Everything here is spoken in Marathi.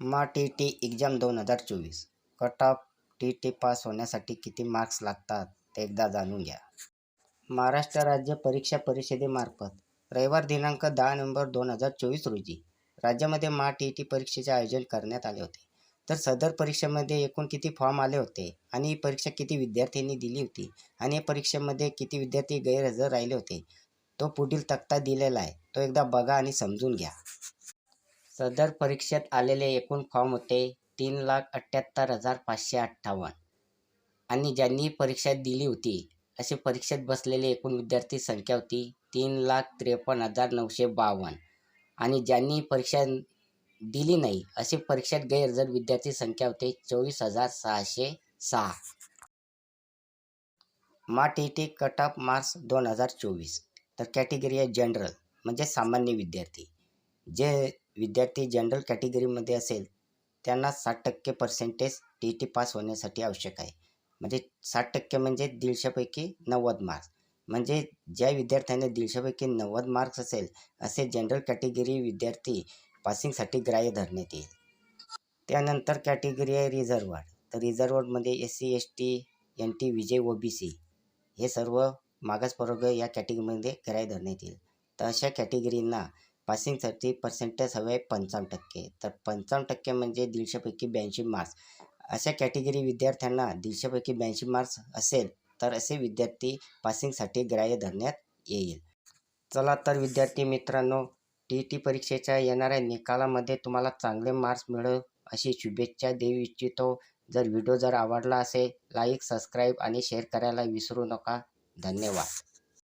मा टी टी एक्झाम दोन हजार चोवीस. Cut off T T pass होण्यासाठी किती मार्क्स लागतात ते एकदा जाणून घ्या. महाराष्ट्र राज्य परीक्षा परिषदेमार्फत रविवार दिनांक दहा नोव्हेंबर दोन हजार चोवीस रोजी राज्यामध्ये मा टी टी परीक्षेचे आयोजन करण्यात आले होते. तर सदर परीक्षेमध्ये एकूण किती फॉर्म आले होते आणि ही परीक्षा किती विद्यार्थ्यांनी दिली होती आणि या परीक्षेमध्ये किती विद्यार्थी गैरहजर राहिले होते तो पुढील तक्ता दिलेला आहे तो एकदा बघा आणि समजून घ्या. सदर परीक्षेत आलेले एकूण फॉर्म होते तीन लाख अठ्ठ्याहत्तर हजार पाचशे अठ्ठावन्न. आणि ज्यांनी परीक्षा दिली होती असे परीक्षेत बसलेले एकूण विद्यार्थी संख्या होती तीन लाख त्रेपन्न हजार नऊशे बावन्न. आणि ज्यांनी परीक्षा दिली नाही असे परीक्षेत गैरहजर विद्यार्थी संख्या होते चोवीस हजार सहाशे सहा. मा T T cut off marks दोन हजार चोवीस. तर कॅटेगरी आहे जनरल म्हणजे सामान्य विद्यार्थी. जे विद्यार्थी जनरल कॅटेगरीमध्ये असेल त्यांना साठ टक्के पर्सेंटेज टी टी पास होण्यासाठी आवश्यक आहे. म्हणजे साठ टक्के म्हणजे दीडशेपैकी नव्वद मार्क्स म्हणजे ज्या विद्यार्थ्यांना दीडशेपैकी नव्वद मार्क्स असेल असे जनरल कॅटेगरी विद्यार्थी पासिंगसाठी ग्राह्य धरण्यात येईल. त्यानंतर कॅटेगरी आहे रिझर्वड तर रिझर्वर्डमध्ये S C S T N T V J O B C हे सर्व मागासप्रवर्ग या कॅटेगरीमध्ये ग्राह्य धरण्यात येईल. तर अशा कॅटेगरींना पासिंगसाठी पर्सेंटेज हवे आहे पंचावन्न टक्के. तर पंचावन्न टक्के म्हणजे दीडशेपैकी ब्याऐंशी मार्क्स अशा कॅटेगरी विद्यार्थ्यांना दीडशेपैकी ब्याऐंशी मार्क्स असेल तर असे विद्यार्थी पासिंगसाठी ग्राह्य धरण्यात येईल. चला तर विद्यार्थी मित्रांनो टी टी परीक्षेच्या येणाऱ्या निकालामध्ये तुम्हाला चांगले मार्क्स मिळव अशी शुभेच्छा देऊ इच्छितो. जर व्हिडिओ जर आवडला असेल लाईक सबस्क्राईब आणि शेअर करायला विसरू नका. धन्यवाद.